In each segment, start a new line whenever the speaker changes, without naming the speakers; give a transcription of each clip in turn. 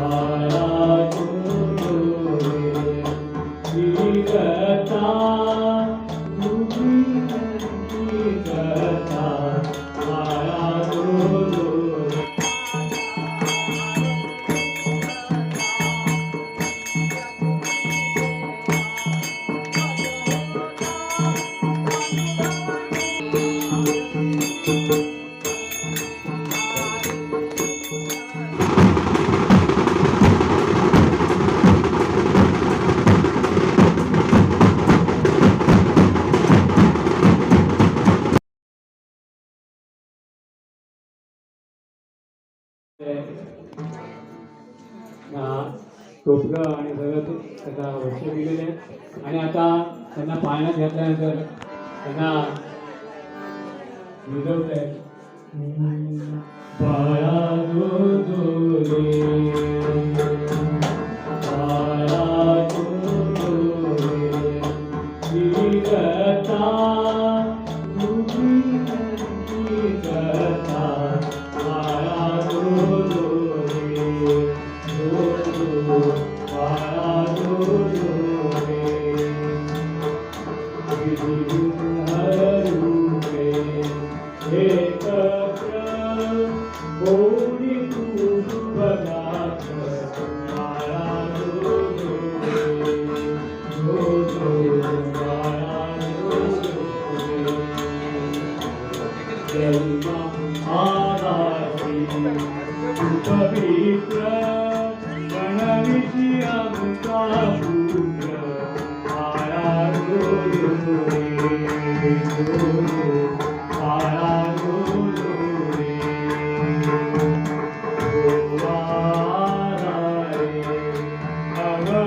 Narayana. आणि सगळं त्याचा वर्ष दिलेले आहे आणि आता त्यांना पाळण्यात घेतल्यानंतर त्यांना मिळवलं आहे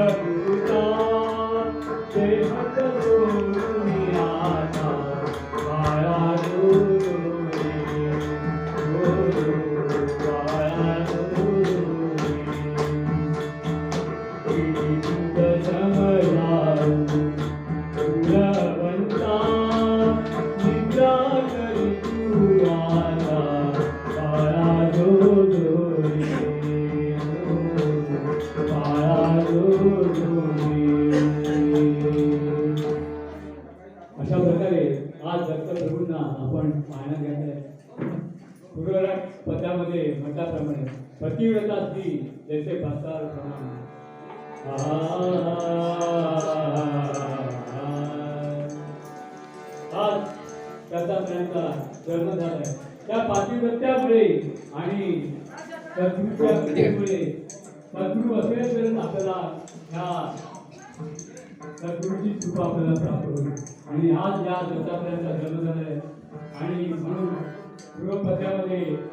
Hallelujah. रमण. पतिव्रता ती जैसे बसा आज त्याचा त्यांचा जन्म झालाय. त्या पातिव्रत्यामुळे आणि पत्नीच्या कृतीमुळे पत्नी असेल तर आपल्याला ह्या सद्गुरूची चूक आपल्याला प्राप्त होईल. आणि आज या दत्तात्रयाचा जन्म झालाय. आणि म्हणून गृहपथ्यामध्ये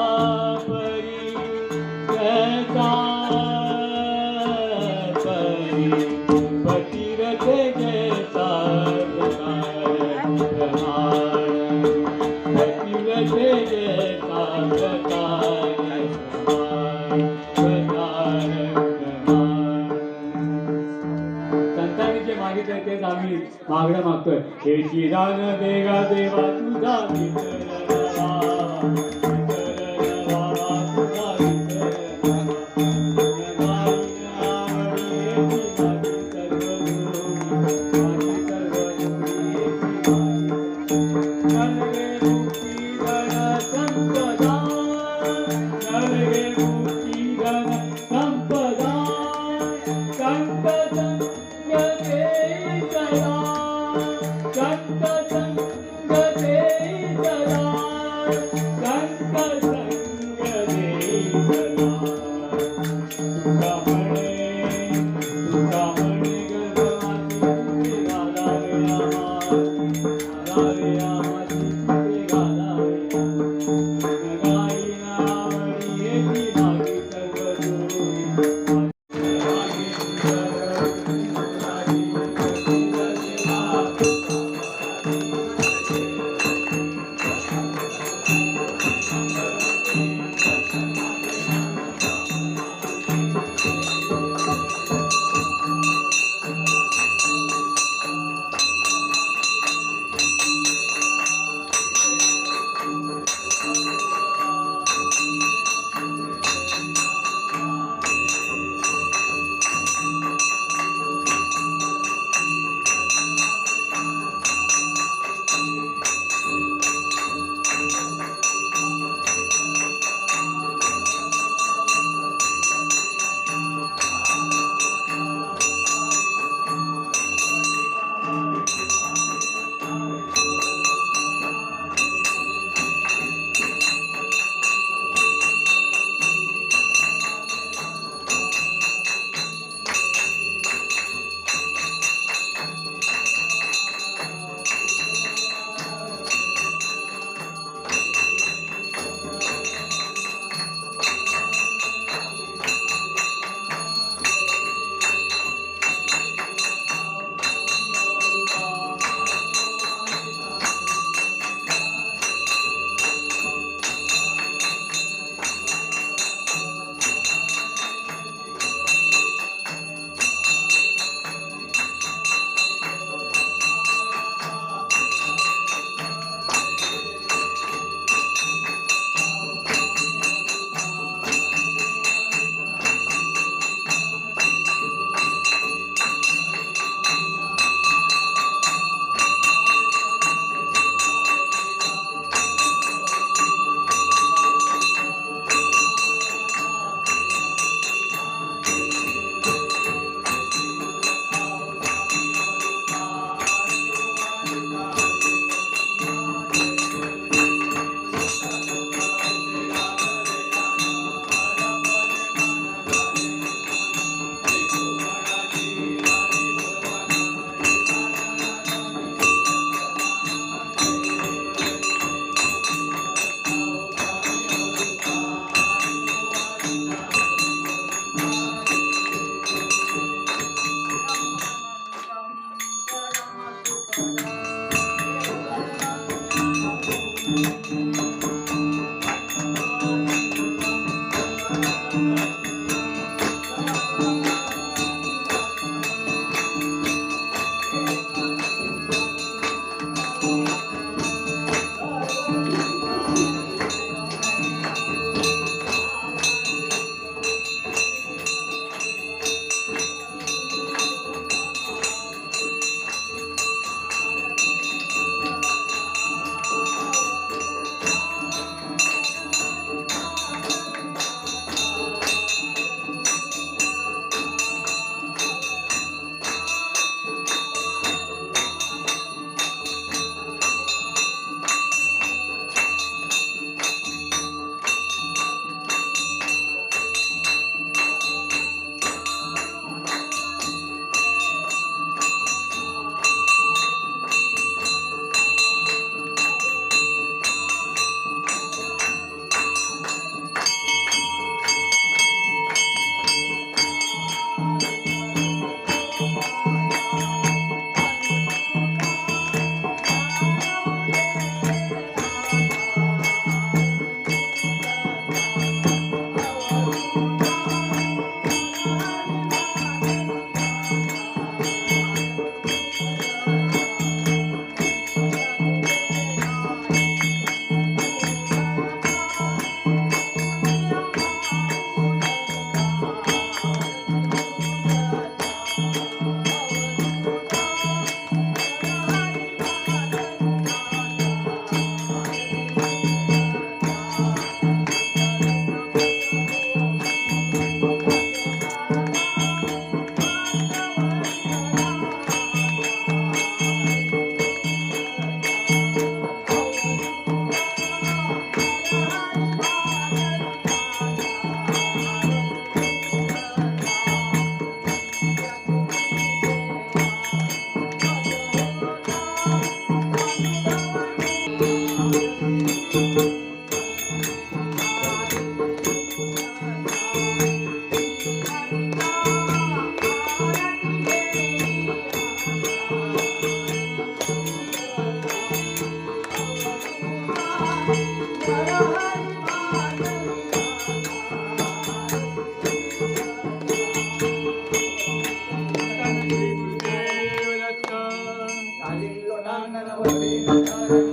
मागणं मागतोय. हे शिरान देगा देवा तुझा ஞான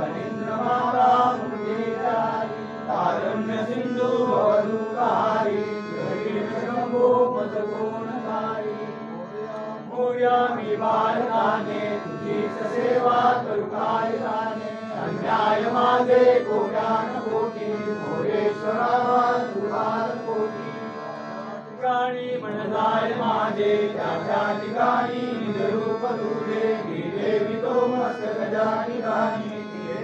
फणींद्र माता तारुण्य सिंधू भवदुकारी शंभो मजगुणकारी मोर्या मी बालकाने तुझीच सेवा करू काय जाणे अन्याय माझे कोट्यान कोटी मोरेश्वरा कोटी ठिकाणी म्हणजाय माझे त्या ठिकाणी निजरूप तुझे मी देवी तो मस्त गजानी गाणी